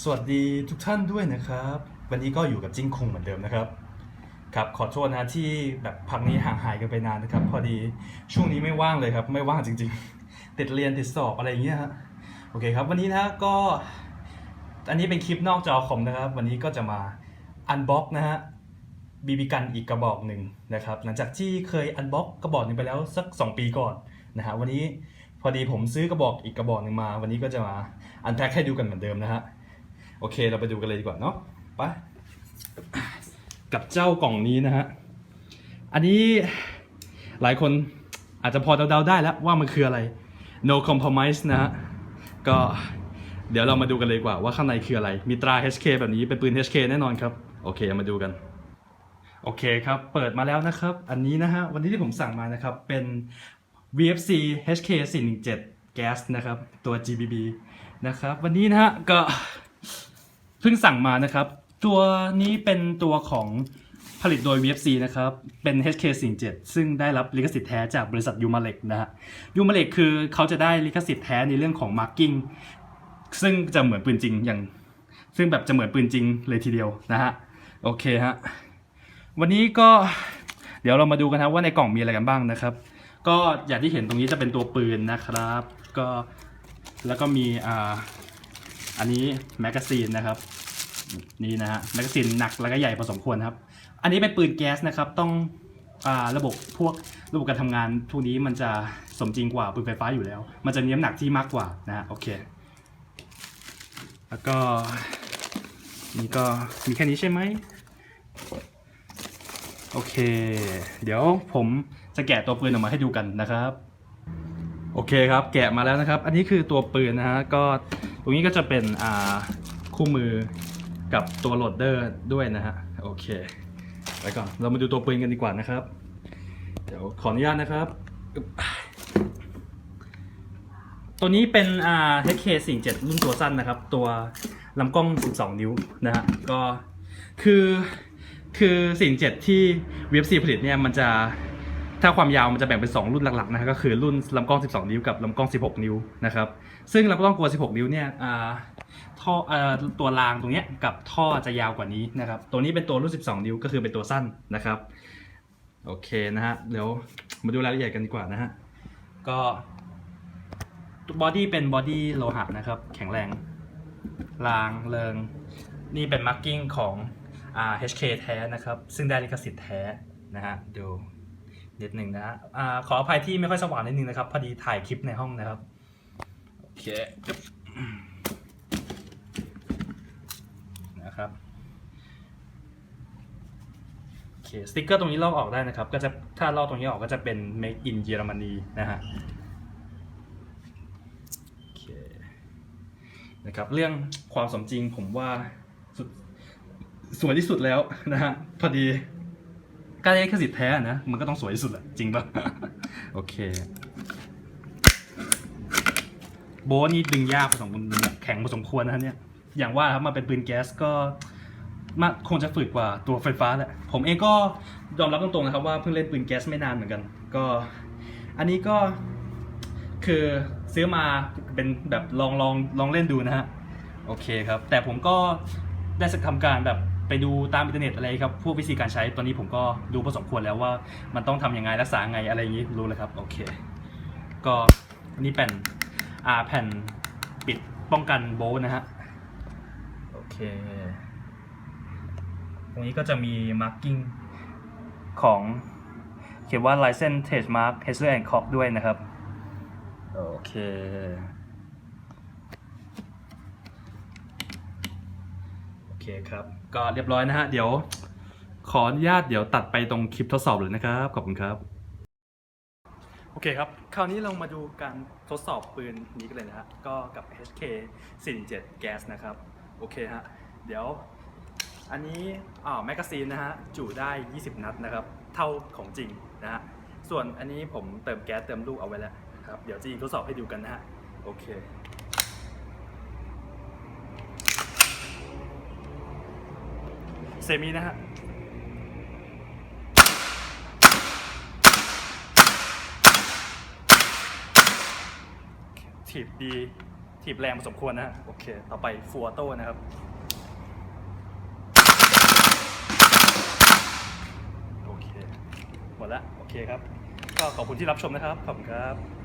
สวัสดีทุกท่านด้วยนะครับ วันนี้ก็อยู่กับจิ้งคงเหมือนเดิมนะครับ ครับขอโทษนะที่แบบพักนี้ห่างหายกันไปนานนะครับ พอดีช่วงนี้ไม่ว่างเลยครับ ไม่ว่างจริง ๆ ติดเรียนติดสอบอะไรอย่างเงี้ยฮะโอเคครับ วันนี้นะก็ อันนี้เป็นคลิปนอกจอคอมนะครับ วันนี้ก็จะมาอันบ็อกนะฮะบีบีกันอีกกระบอกหนึ่งนะครับ หลังจากที่เคยอันบ็อกกระบอกหนึ่งไปแล้วสัก 2 ปีก่อนนะฮะวันนี้พอดีผมซื้อกระบอกอีกกระบอกหนึ่งมา วันนี้ก็จะมาอันแพ็คให้ดูกันเหมือนเดิมนะฮะ โอเค เราไปดูกันเลยดีกว่าเนาะไปกับเจ้ากล่องนี้นะฮะ อันนี้หลายคนอาจจะพอเดาๆได้แล้วว่ามันคืออะไร no compromise นะฮะ ก็เดี๋ยวเรามาดูกันเลยดีกว่าว่าข้างในคืออะไร มีตรา HK แบบนี้เป็นปืน HK แน่นอนครับ โอเคมาดูกัน โอเคครับ เปิดมาแล้วนะครับ อันนี้นะฮะ วันนี้ที่ผมสั่งมานะครับเป็น VFC HK 417 Gas นะครับ ตัว GBB นะครับ วันนี้นะฮะก็ เพิ่งสั่งมานะครับ ตัวนี้เป็นตัวของผลิตโดย VFC นะครับ เป็น HK47 ซึ่งได้รับลิขสิทธิ์แท้จากบริษัทยูมาเล็กนะฮะยูมาเล็กคือเขาจะได้ลิขสิทธิ์แท้ในเรื่องของ marking ซึ่งจะเหมือนปืนจริงอย่าง ซึ่งแบบจะเหมือนปืนจริงเลยทีเดียวนะฮะ โอเคฮะ วันนี้ก็เดี๋ยวเรามาดูกันครับว่าในกล่องมีอะไรกันบ้างนะครับ ก็อย่างที่เห็นตรงนี้จะเป็นตัวปืนนะครับ ก็แล้วก็มีอ่าอันนี้แมกกาซีนนะครับ นี่นะฮะแมกกาซีนหนักแล้วก็ใหญ่พอสมควรครับ อันนี้เป็นปืนแก๊สนะครับ ต้องอ่าระบบพวกระบบการทำงานพวกนี้มันจะสมจริงกว่าปืนไฟฟ้าอยู่แล้ว มันจะมีน้ำหนักที่มากกว่านะฮะโอเค แล้วก็นี่ก็มีแค่นี้ใช่ไหมโอเค เดี๋ยวผมจะแกะตัวปืนออกมาให้ดูกันนะครับ โอเคครับแกะมาแล้วนะครับ อันนี้คือตัวปืนนะฮะก็ตรงนี้ก็จะเป็นอ่าคู่มือ กับตัวโหลดเดอร์ด้วยนะฮะ โอเคไว้ก่อน เรามาดูตัวปืนกันดีกว่านะครับ เดี๋ยวขออนุญาตนะครับ ตัวนี้เป็นอ่า HK47 รุ่นตัวสั้นนะครับ ตัวลำกล้อง 12 นิ้วนะฮะ ก็คือคือ47ที่ VFC ผลิตเนี่ยมันจะถ้าความยาวมันจะแบ่งเป็น 2 รุ่นหลักๆนะก็คือรุ่นลำกล้อง 12 นิ้วกับลำกล้อง 16 นิ้วนะครับ ซึ่งลำกล้องตัว 16 นิ้วเนี่ยอ่า ท่อเอ่อตัวรางตรงเนี้ยกับท่อจะยาวกว่านี้นะครับ ตัวนี้เป็นตัวรุ่น 12 นิ้วก็คือเป็นตัวสั้นนะครับ โอเคนะฮะ เดี๋ยวมาดูรายละเอียดกันดีกว่านะฮะ ก็บอดี้เป็นบอดี้โลหะนะครับ แข็งแรง รางเริง นี่เป็นมาร์กิ้งของอ่า HK แท้นะครับ ซึ่งได้ลิขสิทธิ์แท้นะฮะดูนิดหนึ่งนะฮะอ่าขออภัยที่ไม่ค่อยสว่างนิดนึงนะครับ พอดีถ่ายคลิปในห้องนะครับ โอเคปึ๊บ นะครับโอเคสติ๊กเกอร์ตรงนี้ลอกออกได้นะครับ ก็จะถ้าลอกตรงนี้ออกก็จะเป็น made in เยอรมนีนะฮะโอเคนะครับเรื่องความสมจริงผมว่าสสวยที่สุดแล้วนะฮะพอดีการได้ลิขสิทธิ์แท้นะมันก็ต้องสวยที่สุดแหละจริงปะโอเค โบนี่ดึงยากพอสมแข็งพอสมควรนะเนี่ย อย่างว่าครับมาเป็นปืนแก๊สก็มาคงจะฝืดกว่าตัวไฟฟ้าแหละ ผมเองก็ยอมรับตรงๆนะครับว่าเพิ่งเล่นปืนแก๊สไม่นานเหมือนกัน ก็ อันนี้ก็คือซื้อมาเป็นแบบลองลองลองเล่นดูนะฮะ โอเคครับ แต่ผมก็ได้สักทำการแบบไปดูตามอินเทอร์เน็ตอะไรครับ พวกวิธีการใช้ตอนนี้ผมก็ดูพอสมควรแล้วว่ามันต้องทำยังไงรักษาไงอะไรอย่างนี้รู้เลยครับ โอเค ก็นนี้เป็นอ่าแผ่นปิดป้องกันโบล์นะฮะ เค ตรงนี้ก็จะมี marking ของเขียนว่า license trademark Hessler and Koch ด้วยนะครับ โอเค โอเคครับ ก็เรียบร้อยนะฮะ เดี๋ยวขออนุญาตเดี๋ยวตัดไปตรงคลิปทดสอบเลยนะครับ ขอบคุณครับ โอเคครับ คราวนี้เรามาดูการทดสอบปืนนี้กันเลยนะฮะ ก็กับ HK 47 Gas นะครับ โอเคฮะ เดี๋ยว อันนี้อ่าแมกกาซีนนะฮะ จุได้ 20 นัดนะครับ เท่าของจริงนะฮะ ส่วนอันนี้ผมเติมแก๊สเติมลูกเอาไว้แล้วครับ เดี๋ยวจะยิงทดสอบให้ดูกันนะฮะ โอเคเซมินะฮะถีบดี ถีบแรงพอสมควรนะฮะโอเค ต่อไปฟัวโต้นะครับ โอเค หมดละ โอเคครับ ก็ขอบคุณที่รับชมนะครับ ขอบคุณครับ